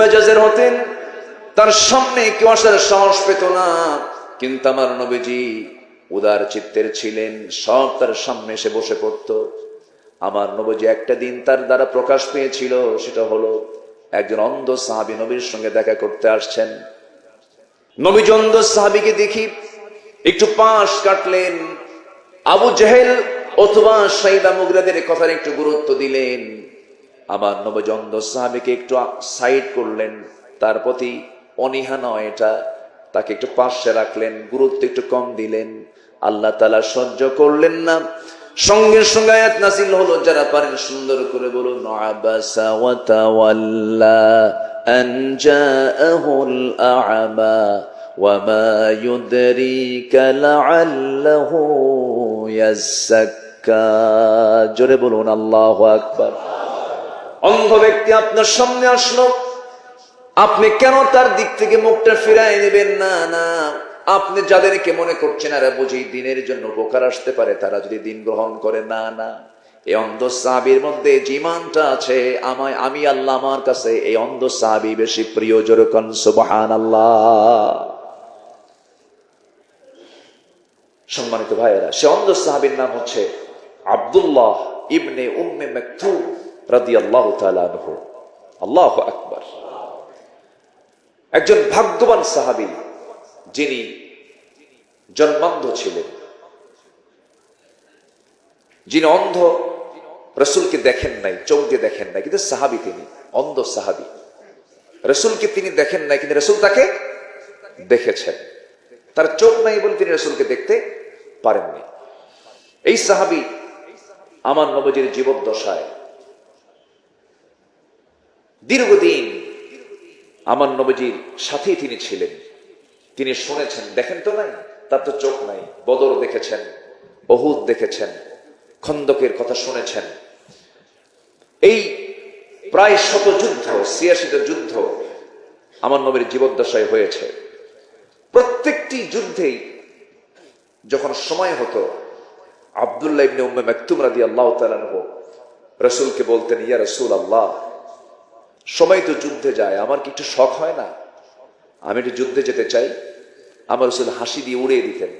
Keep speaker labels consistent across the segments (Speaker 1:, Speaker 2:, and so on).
Speaker 1: মেজাজের হতেন, তার সামনে কেউ আসার সাহস পেত না। কিন্তু আমার নবীজি উদার চিত্তের ছিলেন, সব তার সামনে এসে বসে পড়তো। আমার নবজি একটা দিন তার দ্বারা প্রকাশ পেয়েছিল, সেটা হলো একজন অন্ধ সাহাবি নবীর সঙ্গে দেখা করতে আসছেন। নবী অন্ধ সাহাবিকে দেখি একটু পাশ কাটলেন, আবু জেহেল অথবা সাইদা মুগরাদের কথার একটু গুরুত্ব দিলেন। আবার নবজন সাহাবিকে একটু সাইড করলেন, তার প্রতি অনীহা নয় এটা, তাকে একটু পাশে রাখলেন, গুরুত্ব একটু কম দিলেন, আল্লাহ তালা সহ্য করলেন না। সঙ্গে সঙ্গে আয়াত নাসিল হলো, যারা পারেন সুন্দর করে বলুন জোরে বলুন, আল্লাহ আকবার। অন্ধ ব্যক্তি আপনার সামনে আসলো। আপনি কেন তার দিক থেকে মুখটা ফিরাই নেবেন? না না। আপনি যাদেরকে মনে করছেন আর বুঝি দিনের জন্য উপকার আসতে পারে, তারা যদি দিন গ্রহণ করে, না না। এই অন্ধ সাহাবির মধ্যে জিমানটা আছে, আমায়, আমি আল্লাহ আমার কাছে এই অন্ধ সাহাবি বেশি প্রিয় জোরকন সুবহান আল্লাহ সম্মানিত ভাইয়েরা, সে অন্ধ সাহাবির নাম হচ্ছে আব্দুল্লাহ ইবনে উম্মে মেকথু রাদি একজন ভাগ্যবান সাহাবি, যিনি জন্মান্ধ ছিলেন, যিনি অন্ধ, রসুলকে দেখেন নাই চোখ দেখেন নাই, কিন্তু সাহাবি তিনি, অন্ধ সাহাবি। রসুলকে তিনি দেখেন নাই, কিন্তু রসুল তাকে দেখেছেন। তার চোখ নাই বলে তিনি রসুলকে দেখতে পারেননি। এই সাহাবি আমার নবজির জীবদ্দশায় দীর্ঘদিন আমার নবজির সাথেই তিনি ছিলেন। তিনি শুনেছেন, দেখেন তো নাই, তার তো চোখ নাই, বদর দেখেছেন, অহুদ দেখেছেন, খন্দকের কথা শুনেছেন। এই প্রায় শত যুদ্ধ, ছিয়াশিটা যুদ্ধ আমার নবীর জীবদ্দশায় হয়েছে। প্রত্যেকটি যুদ্ধেই যখন সময় হতো, আবদুল্লাহ ইবনে উম্মে মাকতুম রাদিয়াল্লাহু তাআলা রসুলকে বলতেন, ইয়া রসুল আল্লাহ সময় তো যুদ্ধে যায়, আমার কি একটু শখ হয় না? আমি একটু যুদ্ধে যেতে চাই। আমার রসুল হাসি দিয়ে উড়িয়ে দিতেন,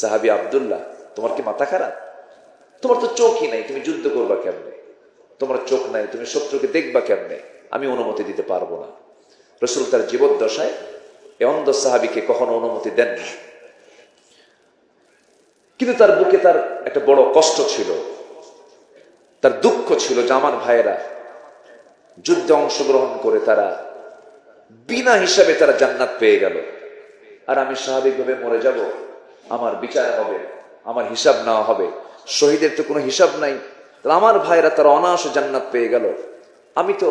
Speaker 1: সাহাবি আবদুল্লাহ, তোমার কি মাথা খারাপ? তোমার তো চোখই নাই, তুমি যুদ্ধ করবা কেমনে? তোমার চোখ নাই, তুমি শত্রুকে দেখবা কেমনে? আমি অনুমতি দিতে পারব না। রসুল তার জীবদ্দশায় এ অন্ধ সাহাবিকে কখনো অনুমতি দেন না। কিন্তু তার বুকে তার একটা বড় কষ্ট ছিল, তার দুঃখ ছিল যে আমার ভাইয়েরা যুদ্ধে অংশগ্রহণ করে তারা বিনা হিসাবে তারা জান্নাত পেয়ে গেল। আর আমি স্বাভাবিকভাবে মরে যাব। আমার বিচার হবে, আমার হিসাব নেওয়া হবে। শহীদের তো কোনো হিসাব নাই। আমার ভাইরা তারা অনায়াসে জান্নাত পেয়ে গেল। আমি তো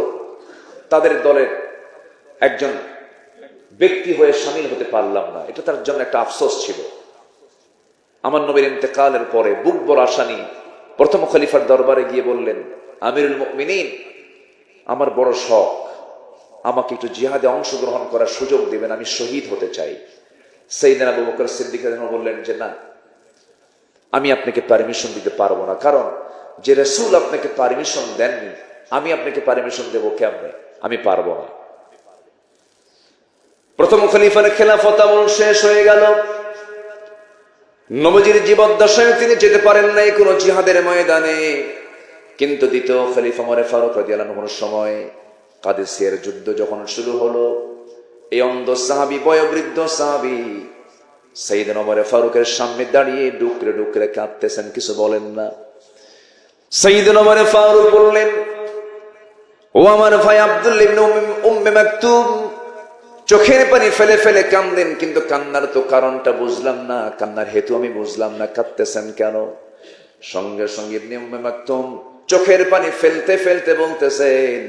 Speaker 1: তাদের দলের একজন ব্যক্তি হয়ে সামিল হতে পারলাম না। এটা তার জন্য একটা আফসোস ছিল। আমার নবীর ইন্তেকালের পরে বুক বড় প্রথম খলিফার দরবারে গিয়ে বললেন, আমিরুল মিনীন আমার বড় শখ। আমাকে একটু জিহাদে অংশগ্রহণ করার সুযোগ দিবেন, আমি শহীদ হতে চাই। সেইদিন আবু বকর সিদ্দিক বললেন, যে না, আমি আপনাকে পারমিশন দিতে পারব না। কারণ, যে রসুল আপনাকে পারমিশন দেননি, আমি আপনাকে পারমিশন দেবো কেমনে? আমি পারব না। প্রথম খলিফার খেলাফত আমল শেষ হয়ে গেল। নবজির জীবদ্দশায় তিনি যেতে পারেন নাই কোন জিহাদের ময়দানে। কিন্তু দ্বিতীয় খলিফা মরে ফারুক রাজিয়ালানোর সময় কাদেসিয়ার যুদ্ধ যখন শুরু হলো, এই অন্ধ সাহাবি, বয়োবৃদ্ধ সাহাবি সেইদ নমরে ফারুকের সামনে দাঁড়িয়ে ডুকরে ডুকরে কাঁদতেছেন, কিছু বলেন না। সঈদ নমরে ফারুক বললেন, ও আমার ভাই আব্দুল উম্মে চোখের পানি ফেলে ফেলে কান্দেন, কিন্তু কান্নার তো কারণটা বুঝলাম না, কান্নার হেতু আমি বুঝলাম না, কাঁদতেছেন কেন? সঙ্গে সঙ্গে নিয়মে মাকতুম চোখের পানি ফেলতে ফেলতে বলতেছেন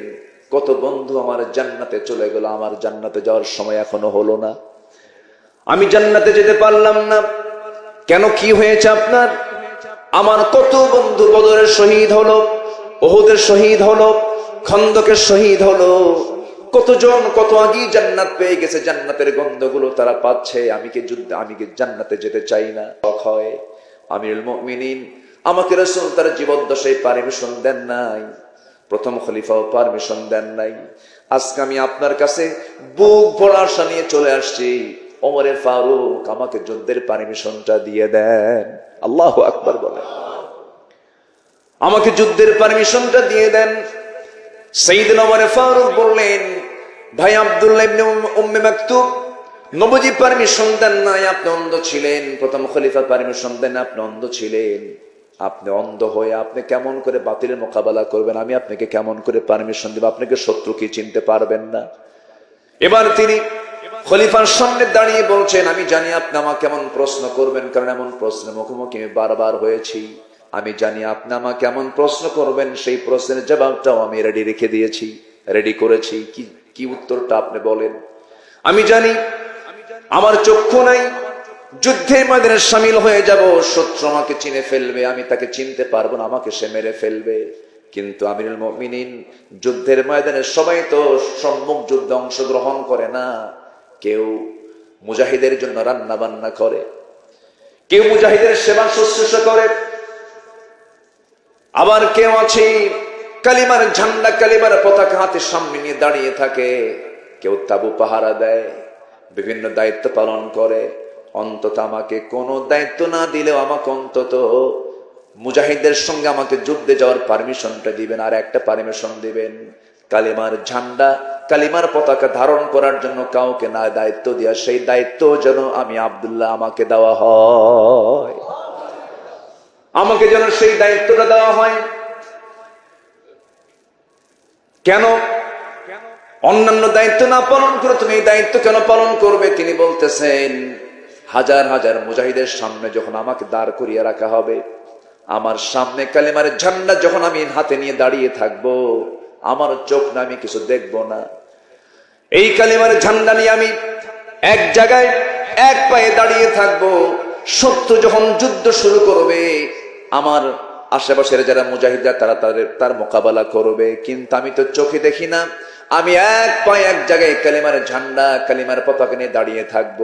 Speaker 1: কত বন্ধু আমার জান্নাতে চলে গেল, আমার জান্নাতে যাওয়ার সময় এখনও হলো না। আমি জান্নাতে যেতে পারলাম না। কেন কি হয়েছে আপনার? আমার কত বন্ধু বদরের শহীদ হলো, ওহুদের শহীদ হলো, খন্দকের শহীদ হলো। কতজন কত আগেই জান্নাত পেয়ে গেছে, জান্নাতের গন্ধগুলো তারা পাচ্ছে। আমি কি যুদ্ধ, আমি কি জান্নাতে যেতে চাই না? হয় আমিরুল মুমিনিন আমাকে রসুল তার জীবদ্দশায় পারমিশন দেন নাই। প্রথম খলিফাও পারমিশন দেন নাই। আজকে আমি আপনার কাছে বুক ভরা নিয়ে চলে আসছি। ওমরে ফারুক আমাকে যুদ্ধের পারমিশনটা দিয়ে দেন। আল্লাহ আকবর বলেন। আমাকে যুদ্ধের পারমিশনটা দিয়ে দেন। সেইদিন ওমরে ফারুক বললেন, ভাই আব্দুল্লাহ নবজি পারমিশন দেন নাই, আপনি অন্ধ ছিলেন। প্রথম খলিফা পারমিশন দেন, আপনি অন্ধ ছিলেন। আপনি অন্ধ হয়ে আপনি কেমন করে বাতিলের মোকাবেলা করবেন? আমি আপনাকে কেমন করে পারমিশন দেব? আপনাকে শত্রু কি চিনতে পারবেন না? এবার তিনি খলিফার সামনে দাঁড়িয়ে বলছেন, আমি জানি আপনি আমাকে কেমন প্রশ্ন করবেন, কারণ এমন প্রশ্নের মুখোমুখি আমি বারবার হয়েছি। আমি জানি আপনি আমাকে এমন প্রশ্ন করবেন, সেই প্রশ্নের জবাবটাও আমি রেডি রেখে দিয়েছি রেডি করেছি। কি কি উত্তরটা আপনি বলেন? আমি জানি, আমার চক্ষু নাই যুদ্ধের ময়দানে সামিল হয়ে যাব, শত্রু আমাকে চিনে ফেলবে, আমি তাকে চিনতে পারব না, আমাকে সে মেরে ফেলবে। কিন্তু আমিরুল মুমিনিন যুদ্ধের ময়দানে সবাই তো সম্মুখ যুদ্ধে অংশগ্রহণ করে না। কেউ মুজাহিদের জন্য রান্না বান্না করে, কেউ মুজাহিদের সেবা শুশ্রূষা করে, আবার কেউ আছে কালিমার ঝান্ডা, কালিমার পতাকা হাতে সামনে নিয়ে দাঁড়িয়ে থাকে, কেউ তাবু পাহারা দেয়, বিভিন্ন দায়িত্ব পালন করে। অন্তত আমাকে কোনো দায়িত্ব না দিলেও আমাকে অন্তত মুজাহিদের সঙ্গে আমাকে যুদ্ধে যাওয়ার পারমিশনটা দিবেন আর একটা পারমিশন দিবেন। কালিমার ঝান্ডা, কালিমার পতাকা ধারণ করার জন্য কাউকে না দায়িত্ব দেওয়া সেই দায়িত্ব যেন আমি আবদুল্লাহ আমাকে দেওয়া হয়। আমাকে যেন সেই দায়িত্বটা দেওয়া হয়। কেন? অন্যান্য দায়িত্ব না পালন করে তুমি এই দায়িত্ব কেন পালন করবে? তিনি বলতেছেন হাজার হাজার মুজাহিদের সামনে যখন আমাকে দাঁড় করিয়ে রাখা হবে, আমার সামনে কালেমার ঝান্ডা যখন আমি হাতে নিয়ে দাঁড়িয়ে থাকব, আমার চোখ না আমি কিছু দেখব না। এই কালিমার ঝান্ডা নিয়ে আমি এক জায়গায় এক পায়ে দাঁড়িয়ে থাকব। সত্য যখন যুদ্ধ শুরু করবে, আমার আশেপাশের যারা মুজাহিদরা, তারা তাদের, তার মোকাবেলা করবে। কিন্তু আমি তো চোখে দেখি না। আমি এক পায়ে এক জায়গায় কালিমার ঝান্ডা, কালিমার পতাকা নিয়ে দাঁড়িয়ে থাকব।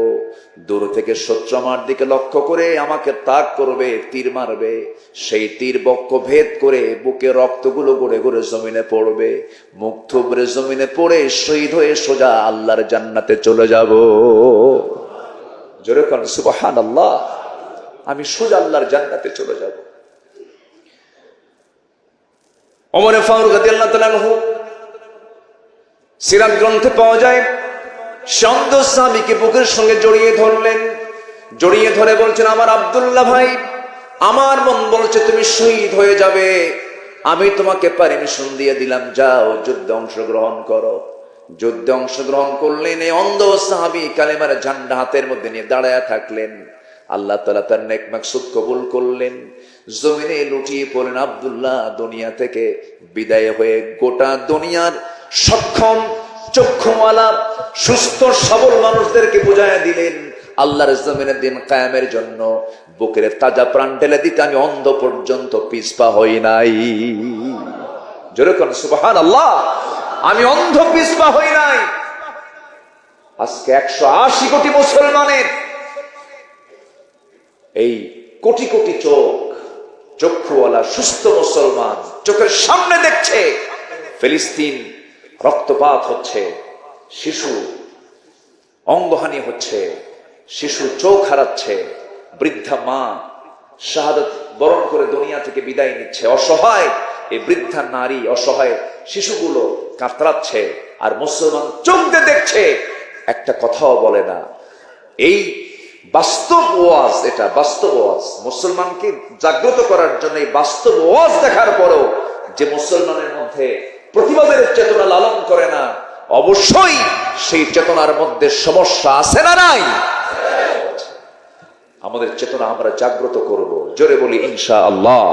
Speaker 1: দূর থেকে শত্রু দিকে লক্ষ্য করে আমাকে তাক করবে, তীর মারবে। সেই তীর বক্ষ ভেদ করে বুকে রক্তগুলো গড়ে গড়ে জমিনে পড়বে। মুখ থুবড়ে জমিনে পড়ে শহীদ হয়ে সোজা আল্লাহর জান্নাতে চলে যাব। জোরে করেন সুবহান আল্লাহ আমি সোজা আল্লাহর জান্নাতে চলে যাব। অমরে ফারুক তাআলা আনহু সিরাত গ্রন্থে পাওয়া যায় সন্দ স্বামীকে বুকের সঙ্গে জড়িয়ে ধরলেন। জড়িয়ে ধরে বলছেন, আমার আব্দুল্লাহ ভাই, আমার মন বলছে তুমি শহীদ হয়ে যাবে। আমি তোমাকে পারমিশন দিয়ে দিলাম, যাও, যুদ্ধে অংশগ্রহণ করো। যুদ্ধে অংশগ্রহণ করলেন, এই অন্ধ সাহাবি কালেমার ঝান্ডা হাতের মধ্যে নিয়ে দাঁড়ায় থাকলেন। আল্লাহ তালা তার নেক মাকসুদ কবুল করলেন। জমিনে লুটিয়ে পড়লেন আব্দুল্লাহ দুনিয়া থেকে, বিদায় হয়ে গোটা দুনিয়ার সক্ষম চক্ষুমালা সুস্থ সবল মানুষদেরকে বুঝাইয়া দিলেন, আল্লাহর জমিনের দিন কায়ামের জন্য বুকের তাজা প্রাণ ঢেলে দিতে আমি অন্ধ পর্যন্ত পিছপা হই নাই। যেরকম সুবাহান আল্লাহ আমি অন্ধ পিছপা হই নাই। আজকে একশো আশি কোটি মুসলমানের এই কোটি কোটি চোখ, চক্ষুওয়ালা সুস্থ মুসলমান চোখের সামনে দেখছে, ফিলিস্তিন রক্তপাত হচ্ছে, শিশু অঙ্গহানি হচ্ছে, শিশু চোখ হারাচ্ছে, বৃদ্ধা মা শাহাদত বরণ করে দুনিয়া থেকে বিদায় নিচ্ছে, অসহায় এই বৃদ্ধা নারী, অসহায় শিশুগুলো কাতরাচ্ছে আর মুসলমান চোখ দেখছে। একটা কথাও বলে না। এই বাস্তব ওয়াজ এটা, বাস্তব ওয়াজ। মুসলমানকে জাগ্রত করার জন্য এই বাস্তব ওয়াজ দেখার পরও যে মুসলমানের মধ্যে প্রতিবাদের চেতনা লালন করে না। অবশ্যই সেই চেতনার মধ্যে সমস্যা আছে না নাই? আমাদের চেতনা আমরা জাগ্রত করব। জোরে বলি ইনশা আল্লাহ